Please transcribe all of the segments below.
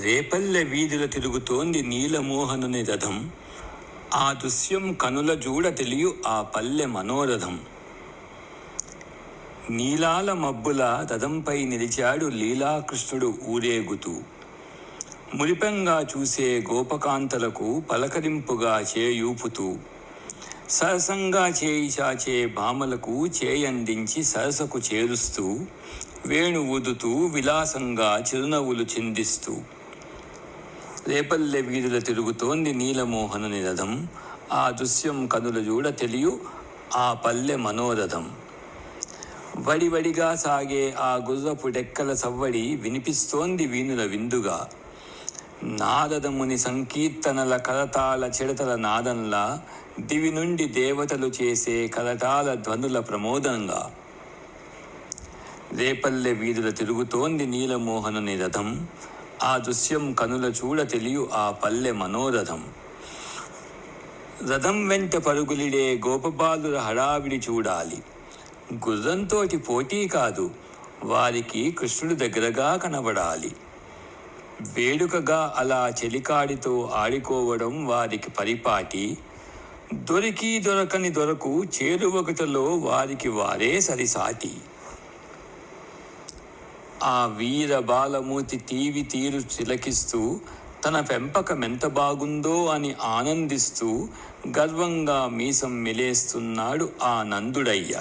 రేపల్లె వీధుల తిరుగుతోంది నీలమోహనుని రథం. ఆ దృశ్యం కనుల జూడ తెలియు ఆ పల్లె మనోరథం. నీలాల మబ్బుల రథంపై నిలిచాడు లీలాకృష్ణుడు ఊరేగుతూ. మురిపెంగా చూసే గోపకాంతలకు పలకరింపుగా చేయూపుతూ. సరసంగా చేయి చాచే భామలకు చేయందించి సరసకు చేరుస్తూ వేణు ఊదుతూ విలాసంగా చిరునవ్వులు చిందిస్తూ. రేపల్లె వీధుల తిరుగుతోంది నీలమోహన నిరథం. ఆ దృశ్యం కనుల చూడ తెలియు ఆ పల్లె మనోరథం. వడివడిగా సాగే ఆ గుర్రపు డెక్కల సవ్వడి వినిపిస్తోంది వీణుల విందుగా. నారదముని సంకీర్తనల కరతాళ చిడతల నాదంలా దివి నుండి దేవతలు చేసే కరటాల ధ్వనుల ప్రమోదంగా. రేపల్లె వీధుల తిరుగుతోంది నీలమోహనుని రథం ఆ దృశ్యం కనుల చూడ తెలియు ఆ పల్లె మనోరథం. రథం వెంట పరుగులిడే గోపబాలుల హడావిడి చూడాలి. గుర్రంతోటి పోటీ కాదు వారికి కృష్ణుడు దగ్గరగా కనబడాలి. వేడుకగా అలా చెలికాడితో ఆడుకోవడం వారికి పరిపాటి. దొరికి దొరకని దొరకు చేరువగటలో వారికి వారే సరిసాటి. ఆ వీర బాలమూర్తి తీవి తీరు చిలకిస్తూ తన పెంపకం ఎంత బాగుందో అని ఆనందిస్తూ గర్వంగా మీసం మిలేస్తున్నాడు ఆ నందుడయ్య.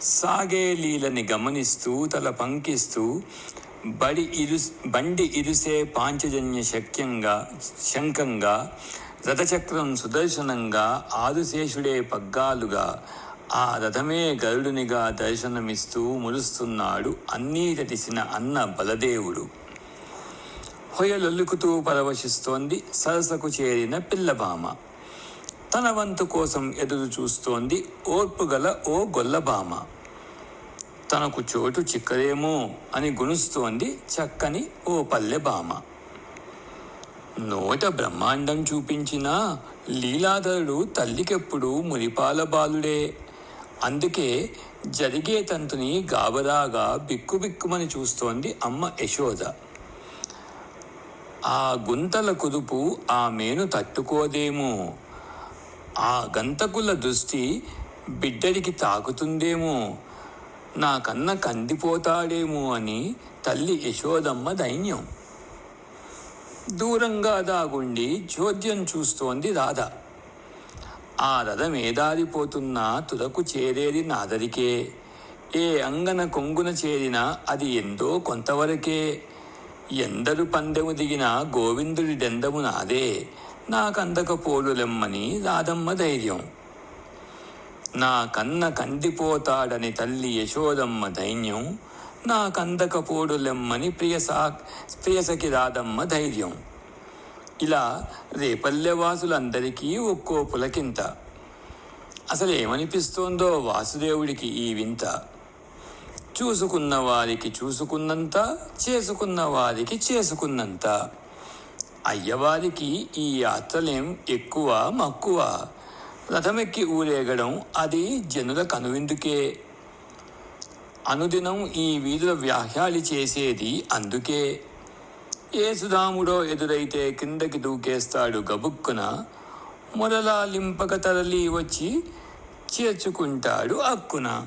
సాగే లీలని గమనిస్తూ తల పంకిస్తూ బడి ఇరు బండి ఇరుసే పాంచజన్య శక్యంగా శంఖంగా రథచక్రం సుదర్శనంగా ఆదుశేషుడే పగ్గాలుగా ఆ రథమే గరుడునిగా దర్శనమిస్తూ మురుస్తున్నాడు అన్నీ తెలిసిన అన్న బలదేవుడు. హొయలొల్లుకుతూ పరవశిస్తోంది సరసకు చేరిన పిల్లభామ. తన వంతు కోసం ఎదురు చూస్తోంది ఓర్పుగల ఓ గొల్లభామ. తనకు చోటు చిక్కదేమో అని గుణుస్తోంది చక్కని ఓ పల్లెభామ. నోట బ్రహ్మాండం చూపించిన లీలాధరుడు తల్లికెప్పుడు మురిపాల బాలుడే అందుకే జరిగే తంతుని గాబరాగా బిక్కుబిక్కుమని చూస్తోంది అమ్మ యశోద. ఆ గుంతల కుదుపు ఆ మేను తట్టుకోదేమో. ఆ గంతకుల దృష్టి బిడ్డడికి తాకుతుందేమో. నా కన్న కందిపోతాడేమో అని తల్లి యశోదమ్మ దైన్యం. దూరంగా దాగుండి చోద్యం చూస్తోంది రాధ. ఆ రథం ఏదారిపోతున్నా తుదకు చేరేది నాదరికే. ఏ అంగన కొంగున చేరినా అది ఎంతో కొంతవరకే. ఎందరు పందెము దిగినా గోవిందుడి దెందము నాదే. నాకందకపోలులెమ్మని రాధమ్మ ధైర్యం. నా కన్న కందిపోతాడని తల్లి యశోదమ్మ దైన్యం నా కందకపోడులెమ్మని ప్రియసా ప్రియసకి రాదమ్మ ధైర్యం. ఇలా రేపల్లెవాసులందరికీ ఒక్కో పులకింత. అసలు ఏమనిపిస్తోందో వాసుదేవుడికి ఈ వింత. చూసుకున్న వారికి చూసుకున్నంత చేసుకున్న వారికి చేసుకున్నంత. అయ్యవారికి ఈ యాత్రలేం ఎక్కువ మక్కువ. రథమెక్కి ఊరేగడం అది జనుల కనువిందుకే. అనుదినం ఈ వీధుల వ్యాహ్యాలి చేసేది అందుకే. ఏసుదాముడో ఎదురైతే కిందకి దూకేస్తాడు గబుక్కున మొదలా లింపక తరలి వచ్చి చేర్చుకుంటాడు అక్కున.